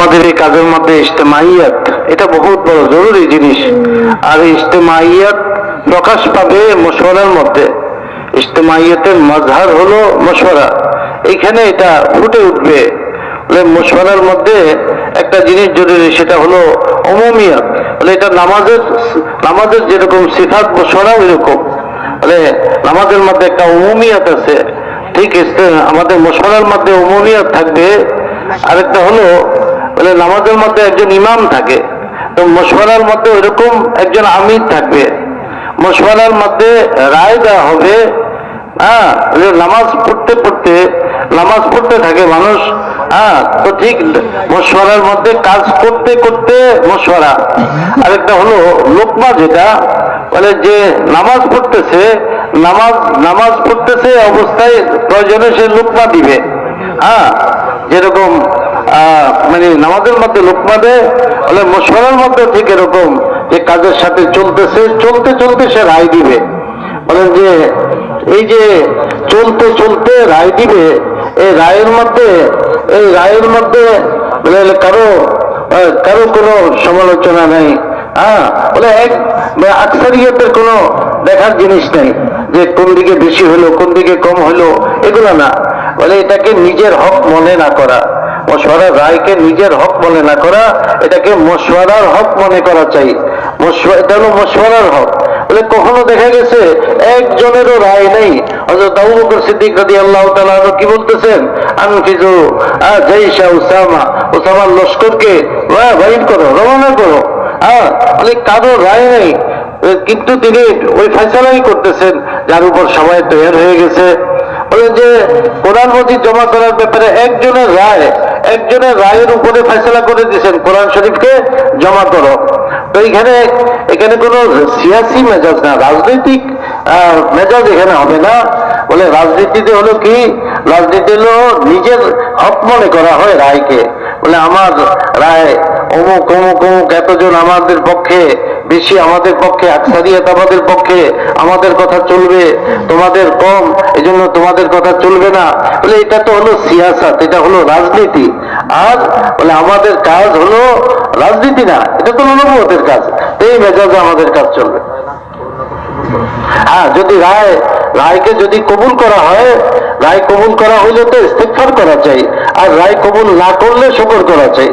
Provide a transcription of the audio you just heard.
আমাদের এই কাজের মধ্যে ইজতেমাইয়াত, এটা বহুত বড় জরুরি জিনিস। আর ইজতেমাইয়াত প্রকাশ পাবে মশওয়ারার মধ্যে। ইজতেমাইয়াতের মজহার হলো মশওয়ারা। এইখানে এটা ফুটে উঠবে। মশওয়ারার মধ্যে একটা জিনিস জরুরি, সেটা হলো অমমিয়াত। বলে এটা নামাজের নামাজের যেরকম সিফাত মশওয়ারা ওইরকম বলে নামাজের মধ্যে একটা অমমিয়াত আছে। ঠিক আমাদের মশওয়ারার মধ্যে অমমিয়াত থাকবে। আরেকটা হলো বলে নামাজের মধ্যে একজন ইমাম থাকে, তো মশওয়ারার মধ্যে ওইরকম একজন আমির থাকবে। মশওয়ারার মধ্যে রায় দেওয়া হবে হ্যাঁ নামাজ পড়তে পড়তে, নামাজ পড়তে থাকে মানুষ হ্যাঁ তো ঠিক মধ্যে কাজ করতে করতে মশওয়ারা। আরেকটা হলো লোকমা যেটা, বলে যে নামাজ পড়তেছে, নামাজ নামাজ পড়তেছে অবস্থায় প্রয়োজনে সে লোকমা দিবে হ্যাঁ যেরকম মানে নামাজের মধ্যে লোকমা দেয় বলে মশওয়ারার মধ্যে ঠিক এরকম যে কাজের সাথে চলতেছে, চলতে চলতে সে রায় দিবে। বলেন যে, এই যে চলতে চলতে রায় দিবে, এই রায়ের মধ্যে, এই রায়ের মধ্যে কারও কারও কোনো সমালোচনা নেই। হ্যাঁ বলে এক আকসারিয়তের কোনো দেখার জিনিস নেই যে কোন দিকে বেশি হলো, কোন দিকে কম হলো, এগুলো না। বলে এটাকে নিজের হক মনে না করা। মশওয়ারার রায়কে নিজের হক মনে না করা, এটাকে মশওয়ারার হক মনে করা চাই। এটা হলো মশওয়ারার হক। বলে কখনো দেখা গেছে একজনেরও রায় নেই। হযরত আবু বকর সিদ্দিক রাদিয়াল্লাহু তাআলা আনহু কি বলতেছেন? আনফিজু আ জাইশা উসামা। উসামার লস্করকে বাইর করো, রওনা করো। হ্যাঁ বলে কারও রায় নেই। কিন্তু তিনি ওই ফয়সালাই করতেছেন, যার উপর সবাই তৈরি হয়ে গেছে। বলে যে, কোরআন মজিদ জমা করার ব্যাপারে একজনের রায়, একজনের রায়ের উপরে ফেসলা করে দিয়েছেন কোরআন শরীফকে জমা করো। তো এখানে এখানে কোনো সিয়াসি মেজাজ না, রাজনৈতিক মেজাজ এখানে হবে না। বলে রাজনীতিতে হলো কি? রাজনীতি হলো নিজের হক মনে করা হয় রায়কে। বলে আমার রায় অমুক অমুক অমুক, এতজন আমাদের পক্ষে বেশি আমাদের পক্ষে আকসারিয়াত আমাদের পক্ষে, আমাদের কথা চলবে, তোমাদের কম, এজন্য তোমাদের কথা চলবে না। বলে, এটা তো হলো সিয়াসাত, এটা হলো রাজনীতি। আর বলে, আমাদের কাজ হলো রাজনীতি না, এটা তো নবতের কাজ। এই মেজাজে আমাদের কাজ চলবে। হ্যাঁ যদি রায়, রায়কে যদি কবুল করা হয়, রায় কবুল করা হইলে তো ইস্তেকফার করা চাই। আর রায় কবুল না করলে শকর করা চাই।